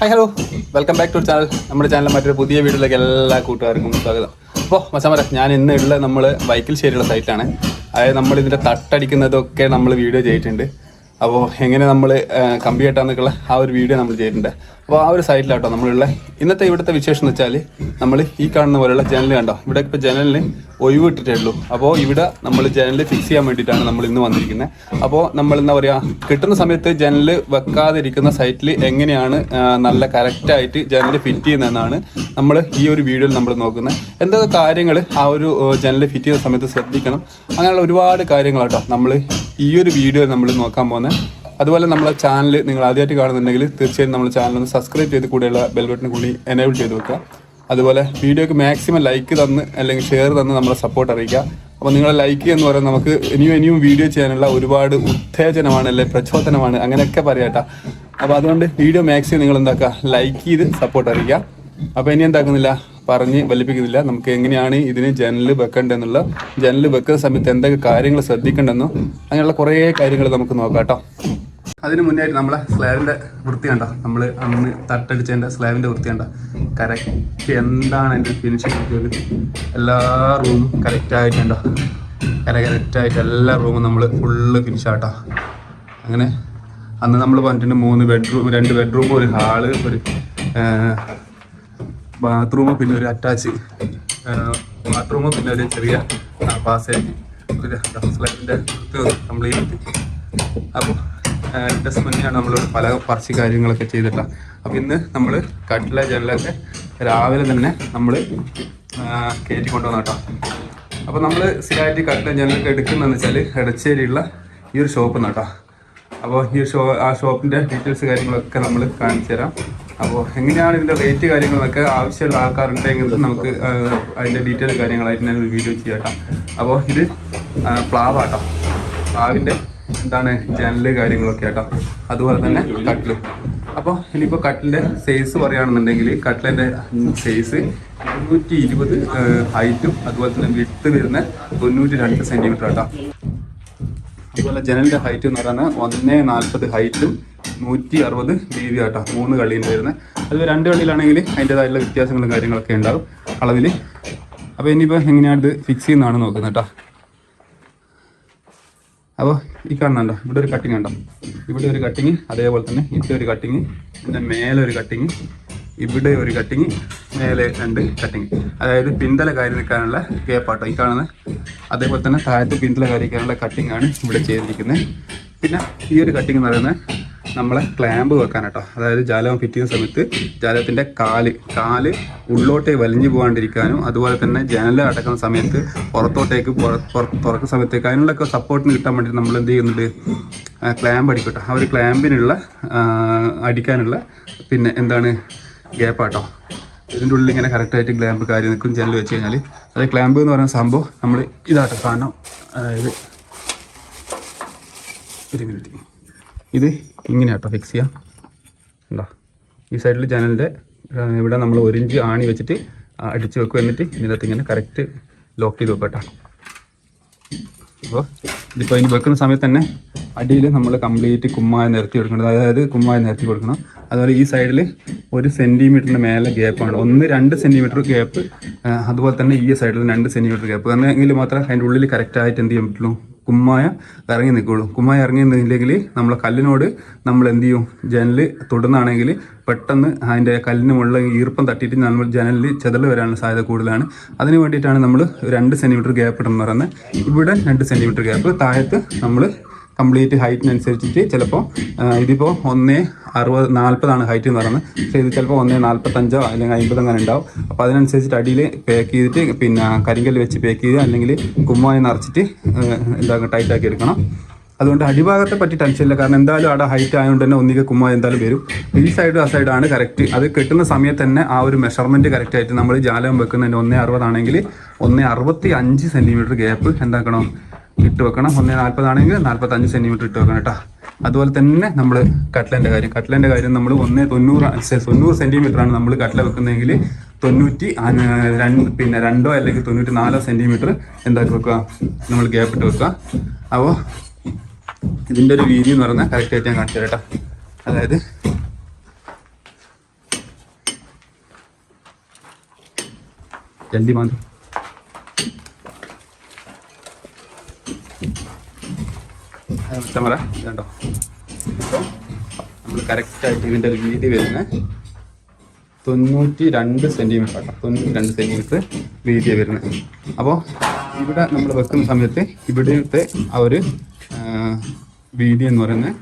Hi hello welcome back to channel നമ്മുടെ ചാനലിലെ മറ്റൊരു പുതിയ വീഡിയോയിലേക്ക് എല്ലാ കൂട്ടുകാർക്കും സ്വാഗതം. അപ്പോൾ മച്ചാമര ഞാൻ ഇന്ന് ഉള്ള നമ്മൾ ബൈക്കിൽ ശരിയുള്ള സൈറ്റാണ് അതായത് നമ്മൾ ഇതിന്റെ തട്ടടിക്കുന്നതൊക്കെ നമ്മൾ വീഡിയോ ചെയ്തിട്ടുണ്ട്. അപ്പോൾ എങ്ങനെ നമ്മൾ കമ്പി കെട്ടാന്നൊക്കെയുള്ള ആ ഒരു വീഡിയോ നമ്മൾ ചെയ്തിട്ടുണ്ട്. അപ്പോൾ ആ ഒരു സൈഡിലാട്ടോ നമ്മളുള്ള. ഇന്നത്തെ ഇവിടുത്തെ വിശേഷം എന്ന് വെച്ചാൽ നമ്മൾ ഈ കാണുന്ന പോലെയുള്ള ജനൽ കണ്ടോ? ഇവിടെ ഇപ്പോൾ ജനലിന് ഒഴിവ് അപ്പോൾ ഇവിടെ നമ്മൾ ജനൽ ഫിക്സ് ചെയ്യാൻ വേണ്ടിയിട്ടാണ് നമ്മൾ ഇന്ന് വന്നിരിക്കുന്നത് അപ്പോൾ നമ്മൾ എന്താ പറയുക കിട്ടുന്ന സമയത്ത് ജനൽ വെക്കാതിരിക്കുന്ന സൈറ്റിൽ എങ്ങനെയാണ് നല്ല കറക്റ്റായിട്ട് ജനൽ ഫിറ്റ് ചെയ്യുന്നതെന്നാണ് നമ്മൾ ഈ ഒരു വീഡിയോയിൽ നമ്മൾ നോക്കുന്നത് എന്തൊക്കെ കാര്യങ്ങൾ ആ ഒരു ജനൽ ഫിറ്റ് ചെയ്യുന്ന സമയത്ത് ശ്രദ്ധിക്കണം? അങ്ങനെയുള്ള ഒരുപാട് കാര്യങ്ങളാട്ടോ നമ്മൾ ഈ ഒരു വീഡിയോ നമ്മൾ നോക്കാൻ പോകുന്നത് അതുപോലെ നമ്മളെ ചാനൽ നിങ്ങൾ ആദ്യമായിട്ട് കാണുന്നുണ്ടെങ്കിൽ തീർച്ചയായും നമ്മുടെ ചാനൽ ഒന്ന് സബ്സ്ക്രൈബ് ചെയ്ത് കൂടെയുള്ള ബെൽബട്ടിന് കൂടി എനേബിൾ ചെയ്ത് വെക്കുക. അതുപോലെ വീഡിയോക്ക് മാക്സിമം ലൈക്ക് തന്ന് അല്ലെങ്കിൽ ഷെയർ തന്ന് നമ്മളെ സപ്പോർട്ട് അറിയിക്കുക. അപ്പോൾ നിങ്ങളെ ലൈക്ക് എന്ന് പറയുന്നത് നമുക്ക് ഇനിയും ഇനിയും വീഡിയോ ചെയ്യാനുള്ള ഒരുപാട് ഉത്തേജനമാണ് അല്ലെ പ്രചോദനമാണ്. അങ്ങനെയൊക്കെ പറയാട്ടോ അപ്പോൾ അതുകൊണ്ട് വീഡിയോ മാക്സിമം നിങ്ങൾ എന്താക്കുക? ലൈക്ക് ചെയ്ത് സപ്പോർട്ട് അറിയിക്കുക. അപ്പോൾ ഇനി എന്താക്കുന്നില്ല? പറഞ്ഞ് വലിപ്പിക്കുന്നില്ല. നമുക്ക് എങ്ങനെയാണ് ഇതിന് ജനൽ വെക്കേണ്ടതെന്നുള്ള ജനൽ വെക്കുന്ന സമയത്ത് എന്തൊക്കെ കാര്യങ്ങൾ ശ്രദ്ധിക്കേണ്ടെന്നും അങ്ങനെയുള്ള കുറേ കാര്യങ്ങൾ നമുക്ക് നോക്കാം കേട്ടോ. അതിന് മുന്നായിട്ട് നമ്മളെ സ്ലാബിന്റെ വൃത്തി കണ്ട? നമ്മൾ അന്ന് തട്ടടിച്ചതിന്റെ സ്ലാബിന്റെ വൃത്തി കണ്ട? കറക്റ്റ് എന്താണ് അതിന്റെ ഫിനിഷിംഗ് എല്ലാ റൂമും കറക്റ്റ് ആയിട്ടുണ്ട കര കറക്റ്റ് ആയിട്ട് എല്ലാ റൂമും നമ്മൾ ഫുള്ള് ആട്ടോ. അങ്ങനെ അന്ന് നമ്മൾ പറഞ്ഞിട്ടുണ്ട് മൂന്ന് ബെഡ്റൂം രണ്ട് ബെഡ്റൂം ഒരു ഹാൾ ഒരു ബാത്റൂം പിന്നെ ഒരു അറ്റാച്ച് ബാത്റൂം പിന്നെ ഒരു ചെറിയ പാസേജ് ഒരു സ്ലാബിന്റെ കംപ്ലീറ്റ് അപ്പോൾ ടെസ്റ്റ് മുന്നെയാണ് നമ്മൾ പല പറിച്ച് കാര്യങ്ങളൊക്കെ ചെയ്തിട്ട. അപ്പം ഇന്ന് നമ്മൾ കട്ടില ജനലൊക്കെ രാവിലെ തന്നെ നമ്മൾ കയറ്റി കൊണ്ടുവന്ന കേട്ടോ അപ്പോൾ നമ്മൾ സ്ഥിരമായിട്ട് കട്ടില ജനലൊക്കെ എടുക്കുന്നതെന്ന് വെച്ചാൽ എടച്ചേരിയുള്ള ഈ ഒരു ഷോപ്പ് കേട്ടോ അപ്പോൾ ഈ ഷോ ആ ഷോപ്പിന്റെ ഡീറ്റെയിൽസ് കാര്യങ്ങളൊക്കെ നമ്മൾ കാണിച്ചു തരാം. അപ്പോൾ എങ്ങനെയാണ് ഇതിന്റെ റേറ്റ് കാര്യങ്ങളൊക്കെ ആവശ്യമുള്ള ആൾക്കാരുണ്ടെങ്കിൽ നമുക്ക് അതിന്റെ ഡീറ്റെയിൽ കാര്യങ്ങളായിട്ട് ഞാൻ വീഡിയോ ചെയ്യാം അപ്പോൾ ഇത് പ്ലാവാട്ടോ. പ്ലാവിന്റെ എന്താണ് ജനൽ കാര്യങ്ങളൊക്കെ ആട്ടോ. അതുപോലെ തന്നെ കട്ടിലും. അപ്പോൾ ഇനിയിപ്പോൾ കട്ടിലിന്റെ സൈസ് പറയുകയാണെന്നുണ്ടെങ്കിൽ കട്ടിലിന്റെ സൈസ് ഇരുന്നൂറ്റി ഇരുപത് ഹൈറ്റും അതുപോലെ തന്നെ വിട്ട് വരുന്ന തൊണ്ണൂറ്റി രണ്ട് സെന്റിമീറ്റർ ആട്ടോ. അതുപോലെ ജനലിന്റെ ഹൈറ്റ് എന്ന് പറയുന്നത് ഒന്നേ നാൽപ്പത് ഹൈറ്റും നൂറ്റി അറുപത് വീതി ആട്ടോ. മൂന്ന് കളിയിൽ വരുന്നത്. അത് രണ്ട് കളിയിലാണെങ്കിൽ അതിന്റെതായിട്ടുള്ള വ്യത്യാസങ്ങളും കാര്യങ്ങളൊക്കെ ഉണ്ടാകും അളവിൽ അപ്പോൾ ഇനിയിപ്പോൾ എങ്ങനെയാണ് ഇത് ഫിക്സ് ചെയ്യുന്നതാണ് നോക്കുന്നത് കേട്ടോ അപ്പോൾ ഈ കാണുന്നുണ്ടോ ഇവിടെ ഒരു കട്ടിങ് ഉണ്ടോ ഇവിടെ ഒരു കട്ടിങ് അതേപോലെ തന്നെ ഇവിടെ ഒരു കട്ടിങ് പിന്നെ മേലെ ഒരു കട്ടിങ് ഇവിടെ ഒരു കട്ടിങ് മേലെ രണ്ട് കട്ടിങ് അതായത് പിന്തല കാര്യം നിൽക്കാനുള്ള ഗ്യാപ്പാട്ടോ ഈ കാണുന്ന അതേപോലെ തന്നെ താഴത്ത് പിന്തല കാര്യം കട്ടിങ് ആണ് ഇവിടെ ചെയ്തിരിക്കുന്നത്. പിന്നെ ഈ ഒരു കട്ടിങ് എന്ന് പറയുന്നത് നമ്മളെ ക്ലാമ്പ് വെക്കാൻ കേട്ടോ. അതായത് ജാലകം ഫിറ്റ് ചെയ്യുന്ന സമയത്ത് ജാലകത്തിന്റെ കാൽ കാൽ ഉള്ളോട്ടേ വലിഞ്ഞു പോകാണ്ടിരിക്കാനും അതുപോലെ തന്നെ ജനല അടക്കുന്ന സമയത്ത് പുറത്തോട്ടേക്ക് പുറ- പുറ- തുറക്കുന്ന സമയത്തേക്ക് അതിനുള്ളൊക്കെ സപ്പോർട്ടിന് കിട്ടാൻ വേണ്ടി നമ്മൾ എന്ത് ചെയ്യുന്നുണ്ട്? ക്ലാമ്പ് അടിക്കട്ടോ ആ ഒരു ക്ലാമ്പിനുള്ള അടിക്കാനുള്ള പിന്നെ എന്താണ് ഗ്യാപ്പാട്ടോ ഇതിന്റെ ഉള്ളിൽ ഇങ്ങനെ കറക്റ്റായിട്ട് ക്ലാമ്പ് കാര്യം നിൽക്കും ജനൽ വെച്ച് കഴിഞ്ഞാൽ അത് ക്ലാമ്പ് എന്ന് പറയുന്ന സംഭവം നമ്മൾ ഇതാട്ടോ. സാധനം അതായത് ഒരു മിനിറ്റ് ഇത് ഇങ്ങനെയാട്ടോ ഫിക്സ് ചെയ്യാം. എന്താ ഈ സൈഡിൽ ജനലിന്റെ ഇവിടെ നമ്മൾ ഒരു ഇഞ്ച് ആണി വെച്ചിട്ട് അടിച്ച് വെക്കും എന്നിട്ട് ഇതിനകത്ത് ഇങ്ങനെ കറക്റ്റ് ലോക്ക് ചെയ്ത് വെക്കും കേട്ടോ. അപ്പോൾ ഇതിപ്പോൾ അതിന് വെക്കുന്ന സമയത്ത് തന്നെ അടിയിൽ നമ്മൾ കംപ്ലീറ്റ് കുമ്മായ നിരത്തി കൊടുക്കേണ്ടത് അതായത് കുമ്മായ നിരത്തി കൊടുക്കണം. അതുപോലെ ഈ സൈഡിൽ ഒരു സെന്റിമീറ്ററിന്റെ മേലെ ഗ്യാപ്പാണ് ഒന്ന് രണ്ട് സെന്റിമീറ്റർ ഗ്യാപ്പ് അതുപോലെ തന്നെ ഈ സൈഡിൽ രണ്ട് സെന്റിമീറ്റർ ഗ്യാപ്പ് എങ്കിൽ മാത്രമേ അതിന്റെ ഉള്ളിൽ കറക്റ്റായിട്ട് എന്ത് ചെയ്യാൻ പറ്റുള്ളൂ? കുമ്മായ ഇറങ്ങി നിൽക്കുള്ളൂ കുമ്മായ ഇറങ്ങി നിന്നില്ലെങ്കിൽ നമ്മളെ കല്ലിനോട് നമ്മൾ എന്ത് ചെയ്യും? ജനൽ തൊടുന്നാണെങ്കിൽ പെട്ടെന്ന് അതിന്റെ കല്ലിന് മുകളിൽ ഈർപ്പം തട്ടിയിട്ട് നമ്മൾ ജനലിൽ ചെതൽ വരാനുള്ള സാധ്യത കൂടുതലാണ്. അതിന് വേണ്ടിയിട്ടാണ് നമ്മൾ രണ്ട് സെന്റിമീറ്റർ ഗ്യാപ്പ് ഇടുന്നത് പറയുന്നത്. ഇവിടെ രണ്ട് സെന്റിമീറ്റർ ഗ്യാപ്പ് താഴത്ത് നമ്മൾ കംപ്ലീറ്റ് ഹൈറ്റിനനുസരിച്ചിട്ട് ചിലപ്പോൾ ഇതിപ്പോൾ ഒന്നേ അറുപത് നാൽപ്പതാണ് ഹൈറ്റ് എന്ന് പറയുന്നത്. പക്ഷേ ഇത് ചിലപ്പോൾ ഒന്നേ നാൽപ്പത്തഞ്ചോ അല്ലെങ്കിൽ അമ്പതോ അങ്ങനെ ഉണ്ടാവും. അപ്പോൾ അതിനനുസരിച്ചിട്ട് അടിയിൽ പാക്ക് ചെയ്തിട്ട് പിന്നെ കരിങ്കല്ല് വെച്ച് പാക്ക് ചെയ്ത് അല്ലെങ്കിൽ കുമ്മായി നിറച്ചിട്ട് എന്താ ടൈറ്റ് ആക്കി എടുക്കണം. അതുകൊണ്ട് അടിഭാഗത്തെ പറ്റി ടെൻഷൻ ഇല്ല. കാരണം എന്തായാലും അവിടെ ഹൈറ്റ് ആയതുകൊണ്ട് തന്നെ ഒന്നിക കുമ്മായി എന്തായാലും വരും. ഈ സൈഡും ആ സൈഡാണ് കറക്റ്റ് അത് കെട്ടുന്ന സമയത്ത് തന്നെ ആ ഒരു മെഷർമെന്റ് കറക്റ്റ് ആയിട്ട് നമ്മൾ ജാലകം വെക്കുന്നതിന്റെ ഒന്നേ അറുപതാണെങ്കിൽ ഒന്നേ അറുപത്തി അഞ്ച് സെന്റിമീറ്റർ ഗ്യാപ്പ് എന്താക്കണം? ഇട്ട് വെക്കണം. ഒന്ന് നാൽപ്പതാണെങ്കിൽ നാൽപ്പത്തഞ്ച് സെന്റിമീറ്റർ ഇട്ട് വെക്കണം കേട്ടോ. അതുപോലെ തന്നെ നമ്മൾ കട്ടലിന്റെ കാര്യം. കട്ടലിന്റെ കാര്യം നമ്മൾ ഒന്ന് തൊണ്ണൂറ് തൊണ്ണൂറ് ആണ് നമ്മൾ കട്ടല വെക്കുന്നതെങ്കിൽ തൊണ്ണൂറ്റി രണ്ട് പിന്നെ രണ്ടോ അല്ലെങ്കിൽ തൊണ്ണൂറ്റി നാലോ സെന്റിമീറ്റർ എന്താക്കി വെക്കുക? നമ്മൾ ഗ്യാപ്പ് ഇട്ട് വെക്കുക. അപ്പോൾ ഇതിന്റെ ഒരു വീതി എന്ന് പറയുന്നത് കറക്റ്റായിട്ട് ഞാൻ കാണിച്ചു കേട്ടോ. അതായത് ജൽദി മാത്രം ക്യാമറ ഇതുണ്ടോ? ഇപ്പോൾ നമ്മൾ കറക്റ്റായിട്ട് ഇതിന്റെ ഒരു വീതി വരുന്നത് തൊണ്ണൂറ്റി രണ്ട് സെന്റിമീറ്റർ ആക്കാം തൊണ്ണൂറ്റി രണ്ട് സെന്റിമീറ്റർ വീതിയാണ് വരുന്നത്. അപ്പോൾ ഇവിടെ നമ്മൾ വെക്കുന്ന സമയത്ത് ഇവിടുത്തെ ആ ഒരു വീതി എന്ന് പറയുന്നത്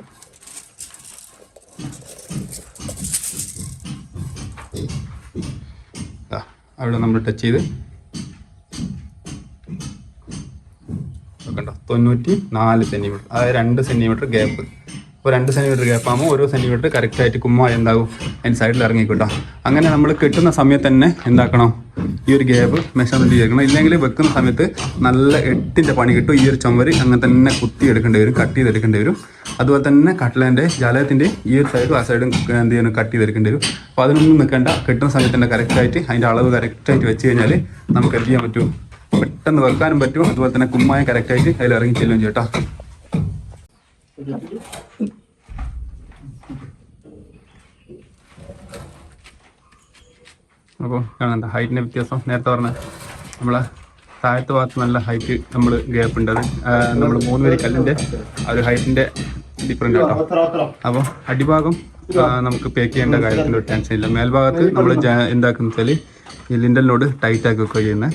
അവിടെ നമ്മൾ ടച്ച് ചെയ്ത് തൊണ്ണൂറ്റി നാല് സെന്റിമീറ്റർ അതായത് രണ്ട് സെന്റിമീറ്റർ ഗ്യാപ്പ് അപ്പോൾ രണ്ട് സെന്റിമീറ്റർ ഗ്യാപ്പ് ആകുമ്പോൾ ഓരോ സെന്റിമീറ്റർ കറക്റ്റായിട്ട് കുമ്മായ എന്താകും അതിന് സൈഡിൽ ഇറങ്ങിക്കിട്ടോ. അങ്ങനെ നമ്മൾ കിട്ടുന്ന സമയത്ത് തന്നെ എന്താക്കണം? ഈ ഒരു ഗ്യാപ്പ് മെഷർമെന്റ് ചെയ്യണം ഇല്ലെങ്കിൽ വെക്കുന്ന സമയത്ത് നല്ല എട്ടിന്റെ പണി കിട്ടും. ഈ ഒരു ചുമര് അങ്ങനെ തന്നെ കുത്തി എടുക്കേണ്ടി വരും കട്ട് ചെയ്തെടുക്കേണ്ടി വരും. അതുപോലെ തന്നെ കട്ട്ലേന്റെ ജലത്തിന്റെ ഈ ഒരു സൈഡും ആ സൈഡും എന്ത് ചെയ്യണം? കട്ട് ചെയ്തെടുക്കേണ്ടി വരും. അപ്പോൾ അതിനൊന്നും നിൽക്കേണ്ട കിട്ടുന്ന സമയത്ത് തന്നെ കറക്റ്റായിട്ട് അതിന്റെ അളവ് കറക്റ്റായിട്ട് വെച്ച് കഴിഞ്ഞാൽ നമുക്ക് എന്ത് ചെയ്യാൻ പറ്റും? പെട്ടെന്ന് വെക്കാനും പറ്റും അതുപോലെ തന്നെ കുമ്മായം കറക്റ്റായിട്ട് അതിൽ ഇറങ്ങി ചെല്ലും ചേട്ടാ. അപ്പോൾ കാണണ്ട ഹൈറ്റിന്റെ വ്യത്യാസം? നേരത്തെ പറഞ്ഞ നമ്മളെ താഴത്തെ ഭാഗത്ത് നല്ല ഹൈറ്റ് നമ്മൾ ഗ്യാപ്പ് ഉണ്ട് അത്. നമ്മൾ മൂന്ന് വരി കല്ലിന്റെ ആ ഒരു ഹൈറ്റിന്റെ ഡിഫറെന്റ് കേട്ടോ അപ്പോൾ അടിഭാഗം നമുക്ക് പേക്ക് ചെയ്യേണ്ട കാര്യത്തിന്റെ ഒരു ടെൻഷൻ ഇല്ല. മേൽഭാഗത്ത് നമ്മൾ എന്താക്കുന്ന വെച്ചാൽ ഈ ലിൻഡലിനോട് ടൈറ്റ് ആക്കി വെക്കുക ചെയ്യുന്നത്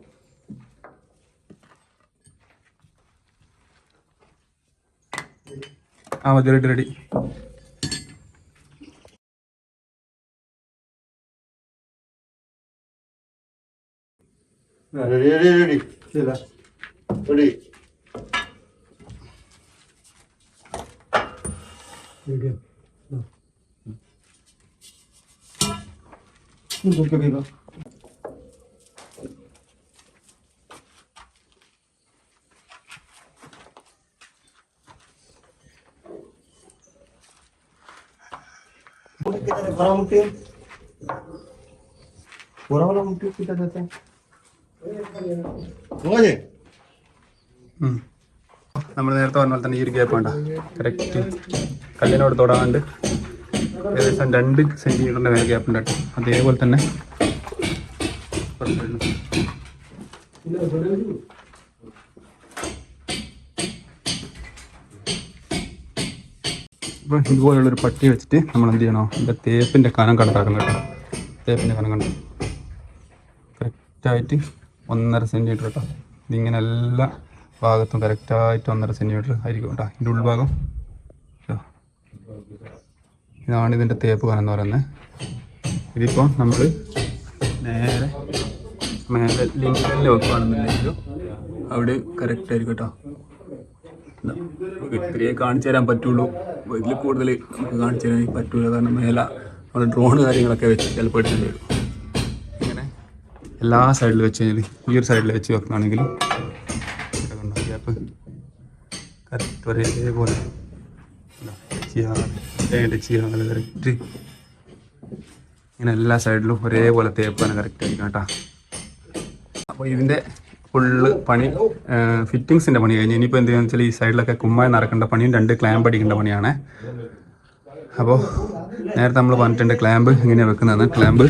ആ മതി ready ready ready ready ready ready ठीक है दूध का पीवा बड़ा मुट्ठी बड़ा वाला मुट्ठी कितना देते हैं मुझे നമ്മൾ നേരത്തെ പറഞ്ഞ പോലെ തന്നെ ഈ ഒരു ഗ്യാപ്പ് വേണ്ട കറക്റ്റ് കല്ലിനോട് തൊടാണ്ട് ഏകദേശം രണ്ട് സെൻറ്റിമീറ്ററിൻ്റെ മേലെ ഗ്യാപ്പ് ഉണ്ട് കേട്ടോ അതേപോലെ തന്നെ ഇപ്പോൾ ഇതുപോലുള്ളൊരു പട്ടി വെച്ചിട്ട് നമ്മൾ എന്ത് ചെയ്യണോ? എന്റെ തേപ്പിന്റെ കനം കണക്കാക്കണം കേട്ടോ. തേപ്പിന്റെ കനം കണ്ടു കറക്റ്റായിട്ട് ഒന്നര സെന്റിമീറ്റർ കേട്ടോ. ഇതിങ്ങനെ എല്ലാ ഭാഗത്തും കറക്റ്റായിട്ട് ഒന്നര സെന്റിമീറ്റർ ആയിരിക്കും കേട്ടോ. ഇതിന്റെ ഉൾഭാഗം. ഇതാ. ഇതാണ് ഇതിന്റെ തേപ്പ് കനം എന്ന് പറയുന്നത്. ഇതിപ്പോൾ നമ്മൾ നേരെ മേലെ ലിങ്കിൽ വെക്കുകയാണെന്നുണ്ടെങ്കിലും അവിടെ കറക്റ്റ് ആയിരിക്കും കേട്ടോ. ഇത്രയേ കാണിച്ചു തരാൻ പറ്റുള്ളൂ. ഇതിൽ കൂടുതൽ നമുക്ക് കാണിച്ചു തരാൻ പറ്റൂല. കാരണം മേല നമ്മൾ ഡ്രോൺ കാര്യങ്ങളൊക്കെ വെച്ച് ചിലപ്പോൾ എടുക്കേണ്ടി വരും. ഇങ്ങനെ എല്ലാ സൈഡിലും വെച്ച് കഴിഞ്ഞാൽ ഈ ഒരു സൈഡിൽ വെച്ച് വെക്കുകയാണെങ്കിൽ കറക്റ്റ് ഒരേപോലെ കറക്റ്റ് ഇങ്ങനെ എല്ലാ സൈഡിലും ഒരേപോലെ തേപ്പാണ് കറക്റ്റ് ആയിരിക്കും കേട്ടോ. അപ്പോൾ ഇതിന്റെ ഫുള്ള് പണി ഫിറ്റിങ്സിന്റെ പണി കഴിഞ്ഞ് ഇനിയിപ്പോൾ എന്താണെന്ന് വെച്ചാൽ ഈ സൈഡിലൊക്കെ കുമ്മായി നടക്കേണ്ട പണിയും രണ്ട് ക്ലാമ്പ് അടിക്കേണ്ട പണിയാണ്. അപ്പോൾ നേരത്തെ നമ്മൾ പറഞ്ഞിട്ടുണ്ട് ക്ലാമ്പ് ഇങ്ങനെ വെക്കുന്നതാണ്. ക്ലാമ്പ്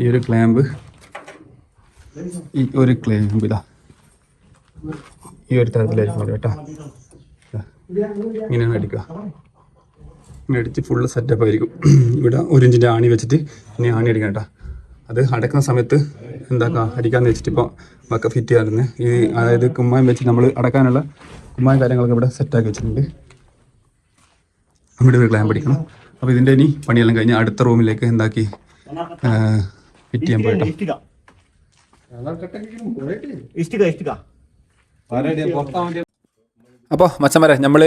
ഈ ഒരു ക്ലാമ്പ് ഈ ഒരു ക്ലാമ്പ് ഇതാ. ഈ ഒരു തരത്തിലായിരിക്കും വരും കേട്ടോ. ഇങ്ങനെയാണ് അടിക്കുക. ഇങ്ങനെ അടിച്ച് ഫുള്ള് സെറ്റപ്പ് ആയിരിക്കും. ഇവിടെ ഒരു ഇഞ്ചിന്റെ ആണി വെച്ചിട്ട് ഇനി ആണി അടിക്കണം കേട്ടോ. അത് അടക്കുന്ന സമയത്ത് എന്താക്കാം? അടിക്കാന്ന് വെച്ചിട്ട് ഇപ്പോൾ ഒക്കെ ഫിറ്റ് ചെയ്യാറുണ്ട്. ഈ അതായത് കുമ്മായം വെച്ച് നമ്മൾ അടക്കാനുള്ള കുമ്മായ കാര്യങ്ങളൊക്കെ ഇവിടെ സെറ്റാക്കി വെച്ചിട്ടുണ്ട്. നമ്മുടെ ഒരു ക്ലാം പിടിക്കണം അപ്പോൾ ഇതിന്റെ ഇനി പണിയെല്ലാം കഴിഞ്ഞ് അടുത്ത റൂമിലേക്ക് എന്താക്കി ഫിറ്റ് ചെയ്യാൻ പോയിട്ട് അപ്പോൾ മച്ചന്മാരെ നമ്മൾ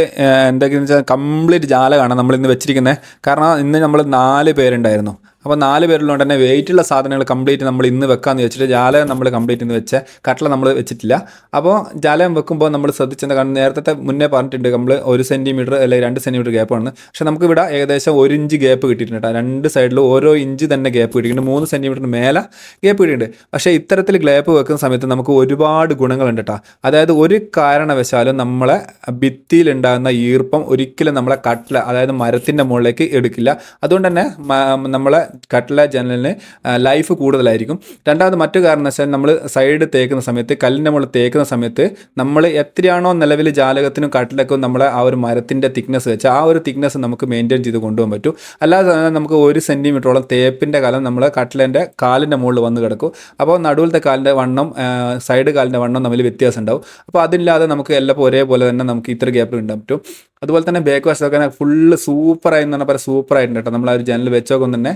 എന്താക്കിയെന്ന് വെച്ചാൽ കംപ്ലീറ്റ് ജാലകാണ് നമ്മൾ ഇന്ന് വെച്ചിരിക്കുന്നത് കാരണം ഇന്ന് നമ്മൾ നാല് പേരുണ്ടായിരുന്നു. അപ്പോൾ നാല് പേരുള്ളതുകൊണ്ട് തന്നെ വെയിറ്റുള്ള സാധനങ്ങൾ കംപ്ലീറ്റ് നമ്മൾ ഇന്ന് വെക്കാമെന്ന് വെച്ചിട്ട് ജാലകം നമ്മൾ കംപ്ലീറ്റ് ഇന്ന് വെച്ച കട്ടള നമ്മൾ വെച്ചിട്ടില്ല. അപ്പോൾ ജാലകം വെക്കുമ്പോൾ നമ്മൾ ശ്രദ്ധിച്ചെന്ന് കാരണം നേരത്തെ മുന്നേ പറഞ്ഞിട്ടുണ്ട് നമ്മൾ ഒരു സെന്റിമീറ്റർ അല്ലെങ്കിൽ രണ്ട് സെന്റിമീറ്റർ ഗ്യാപ്പാണ് പക്ഷേ നമുക്ക് ഇവിടെ ഏകദേശം ഒരു ഇഞ്ച് ഗ്യാപ്പ് കിട്ടിയിട്ടുണ്ട് കേട്ടോ. രണ്ട് സൈഡിൽ ഓരോ ഇഞ്ച് തന്നെ ഗ്യാപ്പ് കിട്ടിയിട്ടുണ്ട്. മൂന്ന് സെന്റിമീറ്ററിന് മേലെ ഗ്യാപ്പ് കിട്ടിയിട്ടുണ്ട്. പക്ഷേ ഇത്തരത്തിൽ ഗ്യാപ്പ് വെക്കുന്ന സമയത്ത് നമുക്ക് ഒരുപാട് ഗുണങ്ങളുണ്ട് കേട്ടോ. അതായത് ഒരു കാരണവശാലും നമ്മളെ ഭിത്തിയിലുണ്ടാകുന്ന ഈർപ്പം ഒരിക്കലും നമ്മളെ കട്ടില അതായത് മരത്തിന്റെ മുകളിലേക്ക് എടുക്കില്ല. അതുകൊണ്ട് തന്നെ നമ്മളെ കട്ടില ജനലിന് ലൈഫ് കൂടുതലായിരിക്കും. രണ്ടാമത് മറ്റു കാരണം വെച്ചാൽ നമ്മൾ സൈഡ് തേക്കുന്ന സമയത്ത് കല്ലിന്റെ മുകളിൽ തേക്കുന്ന സമയത്ത് നമ്മൾ എത്രയാണോ നിലവിൽ ജാലകത്തിനും കട്ടിലൊക്കെ നമ്മളെ ആ ഒരു മരത്തിന്റെ തിക്നെസ് വെച്ച് ആ ഒരു തിക്നെസ് നമുക്ക് മെയിന്റെയിൻ ചെയ്ത് കൊണ്ടുപോകാൻ പറ്റും. അല്ലാതെ നമുക്ക് ഒരു സെന്റിമീറ്ററോളം തേപ്പിന്റെ കാലം നമ്മൾ കട്ടിലിന്റെ കാലിന്റെ മുകളിൽ വന്ന് കിടക്കും. അപ്പോൾ നടുവിലത്തെ കാലിന്റെ വണ്ണം സൈഡ് കാലിന്റെ വണ്ണം തമ്മിൽ വ്യത്യാസം ഉണ്ടാവും. അപ്പോൾ അതില്ലാതെ നമുക്ക് എല്ലാം ഒരേപോലെ തന്നെ നമുക്ക് ഇത്ര ഗ്യാപ്പ് ഉണ്ടാൻ പറ്റും. അതുപോലെ തന്നെ ബാക്ക് വശത്തൊക്കെ ഫുള്ള് സൂപ്പറായി എന്ന് പറഞ്ഞാൽ സൂപ്പറായിട്ടുണ്ട് കേട്ടോ. നമ്മൾ ആ ഒരു ജനൽ വെച്ചൊക്കെ തന്നെ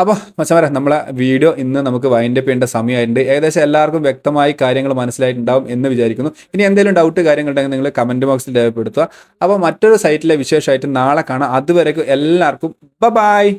അപ്പോൾ മച്ചമാരെ നമ്മളെ വീഡിയോ ഇന്ന് നമുക്ക് വൈൻഡപ്പ് ചെയ്യേണ്ട സമയമായിട്ടുണ്ട്. ഏകദേശം എല്ലാവർക്കും വ്യക്തമായി കാര്യങ്ങൾ മനസ്സിലായിട്ടുണ്ടാവും എന്ന് വിചാരിക്കുന്നു. ഇനി എന്തെങ്കിലും ഡൗട്ട് കാര്യങ്ങളുണ്ടെങ്കിൽ നിങ്ങൾ കമന്റ് ബോക്സിൽ രേഖപ്പെടുത്തുക. അപ്പോൾ മറ്റൊരു സൈറ്റിലെ വിശേഷമായിട്ട് നാളെ കാണാം. അതുവരേക്കും എല്ലാവർക്കും ബ ബായ്